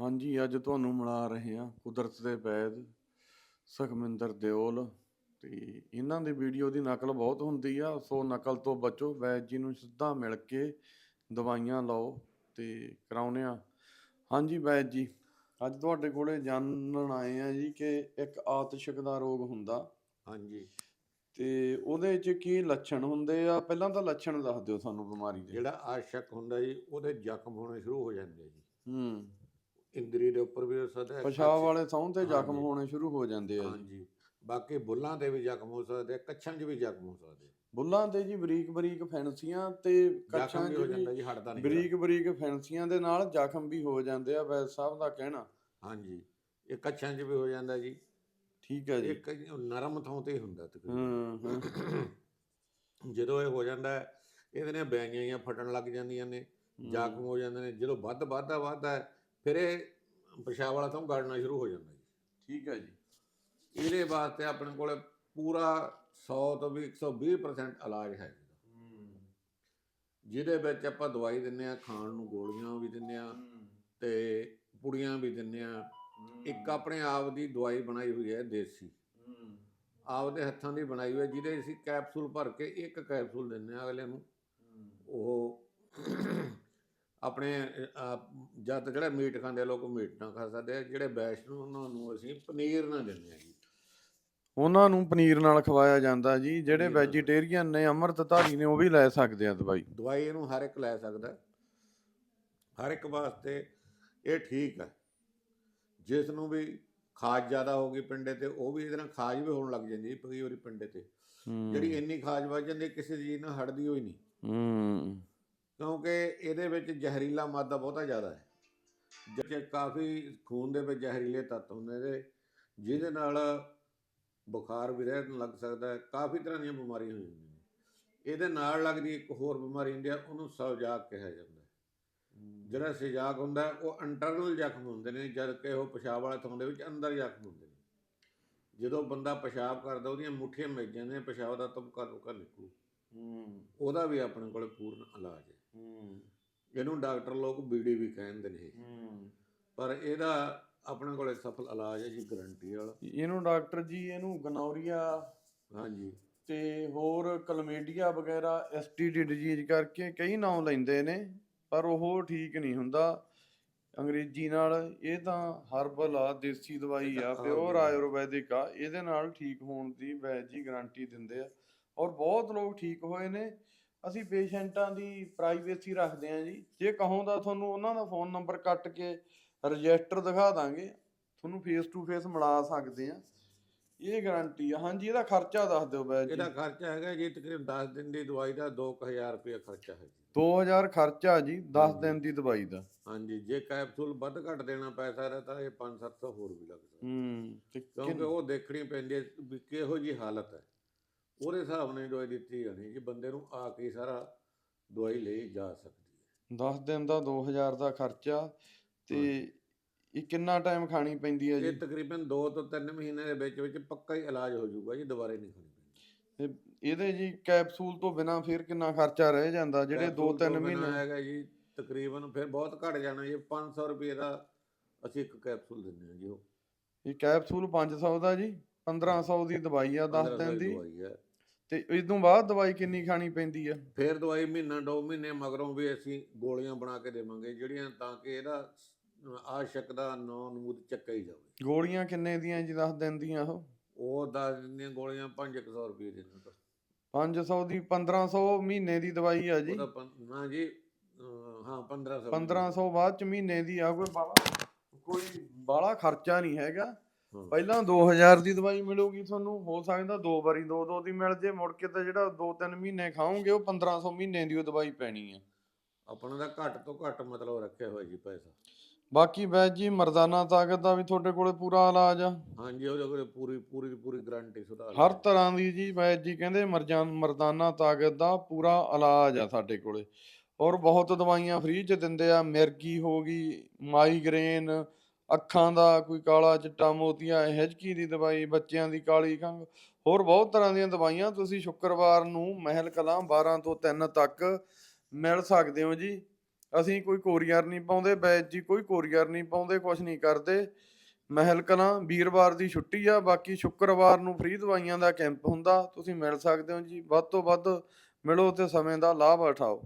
ਹਾਂਜੀ ਅੱਜ ਤੁਹਾਨੂੰ ਮਿਲਾ ਰਹੇ ਹਾਂ ਕੁਦਰਤ ਦੇ ਵੈਦ ਸੁਖਮਿੰਦਰ ਦਿਓਲ ਤੇ ਇਹਨਾਂ ਦੀ ਵੀਡੀਓ ਦੀ ਨਕਲ ਬਹੁਤ ਹੁੰਦੀ ਆ ਸੋ ਨਕਲ ਤੋਂ ਬਚੋ ਵੈਦ ਜੀ ਨੂੰ ਸਿੱਧਾ ਮਿਲ ਕੇ ਦਵਾਈਆਂ ਲਓ ਤੇ ਕਰਾਉਨੇ ਆ ਹਾਂਜੀ ਵੈਦ ਜੀ ਅੱਜ ਤੁਹਾਡੇ ਕੋਲੇ ਜਾਣਨ ਆਏ ਆ ਜੀ ਕਿ ਇੱਕ ਆਤਿਸ਼ਕ ਦਾ ਰੋਗ ਹੁੰਦਾ। ਹਾਂਜੀ। ਤੇ ਉਹਦੇ 'ਚ ਕੀ ਲੱਛਣ ਹੁੰਦੇ ਆ? ਪਹਿਲਾਂ ਤਾਂ ਲੱਛਣ ਦੱਸ ਦਿਓ ਸਾਨੂੰ ਬਿਮਾਰੀ ਦੇ। ਜਿਹੜਾ ਆਸ਼ਕ ਹੁੰਦਾ ਜੀ ਉਹਦੇ ਜ਼ਖਮ ਹੋਣੇ ਸ਼ੁਰੂ ਹੋ ਜਾਂਦੇ ਜੀ। ਹੂੰ। ਇੰਦਰੀ ਦੇ ਉੱਪਰ ਵੀ ਹੋ ਸਕਦਾ ਹੈ, ਪਿਸ਼ਾਬ ਵਾਲੇ ਥਾਂ ਤੇ ਜ਼ਖਮ। ਹੋਣੇ ਸ਼ੁਰੂ ਹੋ ਜਾਂਦੇ ਆ ਜੀ। ਹਾਂਜੀ। ਬਾਕੀ ਬੁੱਲਾਂ ਤੇ ਵੀ ਜ਼ਖਮ ਹੋ ਸਕਦੇ ਆ, ਕੱਛਾਂ 'ਚ ਵੀ ਜ਼ਖਮ ਹੋ ਸਕਦੇ ਆ। ਬੁੱਲਾਂ ਤੇ ਜੀ ਬਰੀਕ ਬਰੀਕ ਫੈਂਸੀਆਂ ਤੇ ਕੱਛਾਂ 'ਚ ਹੋ ਜਾਂਦਾ ਵੀ ਜੀ ਹਟਦਾ ਨਹੀਂ ਬਰੀਕ ਬਰੀਕ ਫੈਂਸੀਆਂ ਦੇ ਨਾਲ ਜ਼ਖਮ ਵੀ ਹੋ ਜਾਂਦੇ ਆ ਵੈਦ ਸਾਹਿਬ ਦਾ ਕਹਿਣਾ। ਹਾਂਜੀ। ਇਹ ਕੱਛਾਂ 'ਚ ਵੀ ਹੋ ਜਾਂਦਾ ਜੀ। ਠੀਕ ਹੈ ਜੀ। ਇੱਕ ਨਰਮ ਥਾਂ ਤੇ ਹੁੰਦਾ ਤਕਰੀਬਨ। ਜਦੋਂ ਇਹ ਹੋ ਜਾਂਦਾ ਇਹਦੇ ਨੇ ਬੈਂਗੀਆਂ ਫਟਣ ਲੱਗ ਜਾਂਦੀਆਂ ਨੇ ਜ਼ਖਮ ਹੋ ਜਾਂਦੇ ਨੇ। ਜਦੋਂ ਵੱਧ ਵੱਧਦਾ ਵੱਧਦਾ ਹੈ, ਫਿਰ ਇਹ ਪਿਸ਼ਾਬ ਵਾਲਾ ਤੋਂ ਗੜਨਾ ਸ਼ੁਰੂ ਹੋ ਜਾਂਦਾ ਜੀ। ਠੀਕ ਹੈ ਜੀ। ਇਹਦੇ ਵਾਸਤੇ ਆਪਣੇ ਕੋਲੇ ਪੂਰਾ 100 ਤੋਂ ਵੀ 120% ਇਲਾਜ ਹੈ ਜਿਹਦੇ ਵਿੱਚ ਆਪਾਂ ਦਵਾਈ ਦਿੰਨੇ ਆ ਖਾਣ ਨੂੰ ਗੋਲੀਆਂ ਵੀ ਦਿੰਨੇ ਆ ਤੇ ਪੁੜੀਆਂ ਵੀ ਦਿੰਨੇ ਆ ਇੱਕ ਆਪਣੇ ਆਪ ਦੀ ਦਵਾਈ ਬਣਾਈ ਹੋਈ ਹੈ ਦੇਸੀ। ਆਪਦੇ ਹੱਥਾਂ ਦੀ ਬਣਾਈ ਹੋਈ ਹੈ ਜਿਹਦੇ ਅਸੀਂ ਕੈਪਸੂਲ ਭਰ ਕੇ ਇੱਕ ਕੈਪਸੂਲ ਦਿੰਨੇ ਆ ਅਗਲੇ ਨੂੰ। ਉਹ ਆਪਣੇ ਜਦ ਜਿਹੜਾ ਮੀਟ ਖਾਂਦੇ ਲੋਕ ਮੀਟ ਨਾ ਖਾ ਸਕਦੇ ਆ। ਜਿਹੜੇ ਵੈਸ਼ਨੂੰ ਉਹਨਾਂ ਨੂੰ ਅਸੀਂ ਪਨੀਰ ਨਾ ਦਿੰਦੇ ਆ ਜੀ। ਉਹਨਾਂ ਨੂੰ ਪਨੀਰ ਨਾਲ ਖਵਾਇਆ ਜਾਂਦਾ ਜੀ। ਜਿਹੜੇ। ਵੈਜੀਟੇਰੀਅਨ ਨੇ ਅੰਮ੍ਰਿਤਧਾਰੀ ਨੇ ਉਹ ਵੀ ਲੈ ਸਕਦੇ ਆ ਦਵਾਈ। ਦਵਾਈ ਇਹਨੂੰ ਹਰ ਇੱਕ ਲੈ ਸਕਦਾ। ਹਰ ਇੱਕ ਵਾਸਤੇ ਇਹ ਠੀਕ ਹੈ ਜਿਸ ਨੂੰ ਵੀ ਖਾਜ ਜ਼ਿਆਦਾ ਹੋ ਗਈ ਪਿੰਡੇ ਤੇ ਉਹ ਵੀ ਇਹਦੇ ਨਾਲ ਖਾਜ ਵੀ ਹੋਣ ਲੱਗ ਜਾਂਦੀ ਹੈ ਕਈ ਵਾਰੀ ਪਿੰਡੇ ਤੇ। ਜਿਹੜੀ ਇੰਨੀ ਖਾਜ ਵੱਜ ਜਾਂਦੀ ਕਿਸੇ ਚੀਜ਼ ਨਾਲ ਹਟਦੀ ਹੋਈ ਨਹੀਂ। ਹੂੰ। ਕਿਉਂਕਿ ਇਹਦੇ ਵਿੱਚ ਜ਼ਹਿਰੀਲਾ ਮਾਦਾ ਬਹੁਤਾ ਜ਼ਿਆਦਾ ਹੈ। ਜਿਵੇਂ ਕਾਫੀ ਖੂਨ ਦੇ ਵਿੱਚ ਜ਼ਹਿਰੀਲੇ ਤੱਤ ਹੁੰਦੇ ਨੇ ਜਿਹਦੇ ਨਾਲ ਬੁਖਾਰ ਵੀ ਰਹਿਣ ਲੱਗ ਸਕਦਾ ਹੈ। ਕਾਫੀ ਤਰ੍ਹਾਂ ਦੀਆਂ ਬਿਮਾਰੀਆਂ ਹੋ ਜਾਂਦੀਆਂ ਨੇ। ਇਹਦੇ ਨਾਲ ਲੱਗਦੀ ਇੱਕ ਹੋਰ ਬਿਮਾਰੀ ਹੁੰਦੀ ਹੈ ਉਹਨੂੰ ਸੌਜਾਕ ਕਿਹਾ ਜਾਂਦਾ ਹੈ। ਜਿਹੜਾ ਸਜਾਕ ਹੁੰਦਾ ਉਹ ਇੰਟਰਨਲ ਜ਼ਖਮ ਹੁੰਦੇ ਨੇ ਜਦ ਕਿ ਉਹ ਪਿਸ਼ਾਬ ਵਾਲੇ ਥਾਂ ਦੇ ਵਿੱਚ ਅੰਦਰ ਜ਼ਖਮ ਹੁੰਦੇ ਨੇ। ਜਦੋਂ ਬੰਦਾ ਪਿਸ਼ਾਬ ਕਰਦਾ ਉਹਦੀਆਂ ਮੁੱਠੀਆਂ ਮਿਲ ਜਾਂਦੀਆਂ ਪਿਸ਼ਾਬ ਦਾ ਤੁਪਕਾ ਤੁਪਕਾ ਨਿਕਲੂ ਉਹਦਾ ਵੀ ਆਪਣੇ ਕੋਲ ਪੂਰਨ ਇਲਾਜ ਹੂੰ। ਇਹਨੂੰ ਡਾਕਟਰ ਲੋਕ ਬੀੜੀ ਵੀ ਕਹਿੰਦੇ ਨੇ ਪਰ ਇਹਦਾ ਆਪਣੇ ਕੋਲੇ ਸਫਲ ਇਲਾਜ ਹੈ ਜੀ ਗਰੰਟੀ ਵਾਲਾ। ਇਹਨੂੰ ਡਾਕਟਰ ਜੀ ਇਹਨੂੰ ਗਨੌਰੀਆ ਹਾਂਜੀ। ਤੇ ਹੋਰ ਕਲਮੇਡੀਆ ਵਗੈਰਾ ਐਸਟੀਡੀ ਡਿਜ਼ੀਜ਼ ਕਰਕੇ ਕਈ ਨਾਮ ਲੈਂਦੇ ਨੇ ਪਰ ਉਹ ਠੀਕ ਨਹੀਂ ਹੁੰਦਾ। ਅੰਗਰੇਜ਼ੀ ਨਾਲ ਇਹ ਤਾਂ ਹਰਬਲ ਆ ਦੇਸੀ ਦਵਾਈ ਆ ਪਿਓਰ। ਆਯੁਰਵੈਦਿਕ ਆ ਇਹਦੇ ਨਾਲ ਠੀਕ ਹੋਣ ਦੀ ਵੈਦ ਜੀ ਗਾਰੰਟੀ ਦਿੰਦੇ ਆ। ਔਰ ਬਹੁਤ ਲੋਕ ਠੀਕ ਹੋਏ ਨੇ ਅਸੀਂ ਪੇਸ਼ੈਂਟਾਂ ਦੀ ਪ੍ਰਾਈਵੇਸੀ ਰੱਖਦੇ ਆ ਜੀ। ਜੇ ਕਹੋ ਤਾਂ ਤੁਹਾਨੂੰ ਉਹਨਾਂ ਦਾ ਫੋਨ ਨੰਬਰ ਕੱਟ ਕੇ ਰਜਿਸਟਰ ਦਿਖਾ ਦਾਂਗੇ ਤੁਹਾਨੂੰ ਫੇਸ ਟੂ ਫੇਸ ਮਿਲਾ ਸਕਦੇ ਆ ਇਹ ਗਾਰੰਟੀ ਆ। ਹਾਂਜੀ ਇਹਦਾ ਖਰਚਾ ਦੱਸ ਦਿਓ ਵੈਦ ਜੀ। ਇਹਦਾ ਖਰਚਾ ਹੈਗਾ ਜੀ ਤਕਰੀਬਨ 10 ਦਿਨ ਦੀ ਦਵਾਈ ਦਾ 2000 ਰੁਪਏ ਖਰਚਾ ਹੈ ਜੀ। 2000 ਖਰਚਾ ਜੀ 10 ਹਾਂਜੀ। ਦਿਨ ਦੀ ਦਵਾਈ ਦਾ। ਹਾਂਜੀ ਜੇ ਕੈਪਸੂਲ ਵੱਧ ਘੱਟ ਦੇਣਾ ਪੈਸਾ ਹੈ ਤਾਂ ਇਹ 5-700 ਹੋਰ ਵੀ ਲੱਗ ਸਕਦਾ। ਹੂੰ ਤੇ ਕਿਉਂਕਿ ਉਹ ਦੇਖਣੀ ਪੈਂਦੀ ਹੈ ਵੀ ਕਿਹੋ ਜੀ ਹਾਲਤ ਹੈ। ਉਹਦੇ ਹਿਸਾਬ ਨਾਲ ਦਵਾਈ ਦਿੱਤੀ ਜਾਣੀ ਜੀ ਬੰਦੇ ਨੂੰ ਆ ਕੇ ਸਾਰਾ ਦਵਾਈ ਲਈ ਜਾ ਸਕਦੀ ਹੈ। 10 ਦਿਨ ਦਾ 2000 ਦਾ ਖਰਚਾ ਤੇ ਇਹ ਕਿੰਨਾ ਟਾਈਮ ਖਾਣੀ ਪੈਂਦੀ ਹੈ ਇਹ ਜੀ ਤਕਰੀਬਨ 2 ਤੋਂ 3 ਮਹੀਨੇ ਦੇ ਵਿੱਚ ਵਿੱਚ ਪੱਕਾ ਹੀ ਇਲਾਜ ਹੋ ਜਾਊਗਾ ਜੀ ਦੁਬਾਰੇ ਨਹੀਂ ਖਾਣੀ ਪੈਂਦੀ। ਇਹਦੇ ਜੀ ਕੈਪਸੂਲ ਤੋਂ ਬਿਨਾ ਫਿਰ ਕਿੰਨਾ ਖਰਚਾ ਰਹਿ ਜਾਂਦਾ ਜਿਹੜੇ 2-3 ਕੈਪਸੂਲ ਤੋਂ ਬਿਨਾਂ ਮਹੀਨੇ ਹੈਗਾ ਜੀ ਤਕਰੀਬਨ ਫਿਰ ਬਹੁਤ ਘਟ ਜਾਣਾ ਜੀ 500 ਰੁਪਏ ਦਾ ਅਸੀਂ ਇੱਕ ਕੈਪਸੂਲ ਦਿੰਦੇ ਹਾਂ ਜੀ ਉਹ। ਇਹ ਕੈਪਸੂਲ 500 ਦਾ ਜੀ 1500 ਦੀ ਦਵਾਈ ਆ 10 1500 ਦਿਨ ਦੀ। ਦਵਾਈ ਤੇ ਇਸ ਤੋਂ ਬਾਅਦ ਦਵਾਈ ਕਿੰਨੀ ਖਾਣੀ ਪੈਂਦੀ ਆ? ਫਿਰ ਦਵਾਈ ਮਹੀਨਾ ਦੋ ਮਹੀਨੇ ਮਗਰੋਂ ਵੀ ਅਸੀਂ ਗੋਲੀਆਂ ਬਣਾ ਕੇ ਦੇਵਾਂਗੇ ਜਿਹੜੀਆਂ ਤਾਂ ਕਿ ਇਹਦਾ ਆਸ਼ਕ ਦਾ ਨਾਂ ਨਮੂਦ ਚੱਕਿਆ ਹੀ ਜਾਵੇ। ਗੋਲੀਆਂ ਕਿੰਨੇ ਦੀਆਂ ਜੀ 10 ਦਿਨ ਦੀਆਂ ਉਹ? ਉਹ ਦੱਸ ਦਿੰਦੀਆਂ ਗੋਲੀਆਂ 500 ਰੁਪਏ ਦੀਆਂ ਨੇ ਤਾਂ 500 ਦੀ 1500 ਮਹੀਨੇ ਦੀ ਦਵਾਈ ਆ ਜੀ? ਉਹਦਾ ਪੰ- ਨਾ ਜੀ ਅਹ ਹਾਂ 1500 1500 ਬਾਅਦ ਚ ਮਹੀਨੇ ਦੀ ਆ ਕੋਈ ਬਾਲਾ ਕੋਈ ਬਾਲਾ ਖਰਚਾ ਨਹੀਂ ਹੈਗਾ। ਪਹਿਲਾਂ 2000 ਦੀ ਦਵਾਈ ਮਿਲੂਗੀ ਤੁਹਾਨੂੰ ਹੋ ਸਕਦਾ ਦੋ ਵਾਰੀ ਦੋ ਦੋ ਦੀ ਮਿਲ ਜੇ ਮੁੜ ਕੇ ਤਾਂ ਜਿਹੜਾ 2-3 ਮਹੀਨੇ ਖਾਓਗੇ ਉਹ 1500 ਮਹੀਨੇ ਦੀ ਉਹ ਦਵਾਈ ਪੈਣੀ ਆ। ਆਪਣਾ ਦਾ ਘੱਟ ਤੋਂ ਘੱਟ ਮਤਲਬ ਰੱਖਿਆ ਹੋਇਆ ਜੀ ਪੈਸਾ। ਬਾਕੀ ਵੈਦ ਜੀ ਮਰਦਾਨਾ ਤਾਕਤ ਦਾ ਵੀ ਤੁਹਾਡੇ ਕੋਲੇ ਪੂਰਾ ਇਲਾਜ ਆ। ਹਾਂਜੀ ਉਹਦੇ ਕੋਲ ਪੂਰੀ ਪੂਰੀ ਦੀ ਪੂਰੀ ਗਾਰੰਟੀ ਸੁਧਾਰ ਹਰ ਤਰ੍ਹਾਂ ਦੀ ਜੀ ਵੈਦ ਜੀ ਕਹਿੰਦੇ ਮਰਜਾਨ ਮਰਦਾਨਾ ਤਾਕਤ ਦਾ ਪੂਰਾ ਇਲਾਜ ਆ ਸਾਡੇ ਕੋਲੇ। ਔਰ ਬਹੁਤ ਦਵਾਈਆਂ ਫ੍ਰੀ ਚ ਦਿੰਦੇ ਆ ਮਿਰਗੀ ਹੋ ਗਈ ਮਾਈਗ੍ਰੇਨ ਅੱਖਾਂ ਦਾ ਕੋਈ ਕਾਲਾ ਚਿੱਟਾ, ਮੋਤੀਆ ਹਿਜਕੀ ਦੀ ਦਵਾਈ, ਬੱਚਿਆਂ ਦੀ ਕਾਲੀ ਖੰਘ, ਹੋਰ ਬਹੁਤ ਤਰ੍ਹਾਂ ਦੀਆਂ ਦਵਾਈਆਂ ਤੁਸੀਂ ਸ਼ੁੱਕਰਵਾਰ ਨੂੰ ਮਹਿਲ ਕਲਾਂ 12 ਤੋਂ 3 ਤੱਕ ਮਿਲ ਸਕਦੇ ਹੋ ਜੀ। ਅਸੀਂ ਕੋਈ ਕੋਰੀਅਰ ਨਹੀਂ ਪਾਉਂਦੇ ਬੈਜ ਜੀ ਕੋਈ ਕੋਰੀਅਰ ਨਹੀਂ ਪਾਉਂਦੇ ਕੁਝ ਨਹੀਂ ਕਰਦੇ। ਮਹਿਲ ਕਲਾਂ ਵੀਰਵਾਰ ਦੀ ਛੁੱਟੀ ਆ, ਬਾਕੀ ਸ਼ੁੱਕਰਵਾਰ ਨੂੰ ਫ੍ਰੀ ਦਵਾਈਆਂ ਦਾ ਕੈਂਪ ਹੁੰਦਾ, ਤੁਸੀਂ ਮਿਲ ਸਕਦੇ ਹੋ ਜੀ। ਵੱਧ ਤੋਂ ਵੱਧ ਮਿਲੋ ਤੇ ਸਮੇਂ ਦਾ ਲਾਭ ਉਠਾਓ।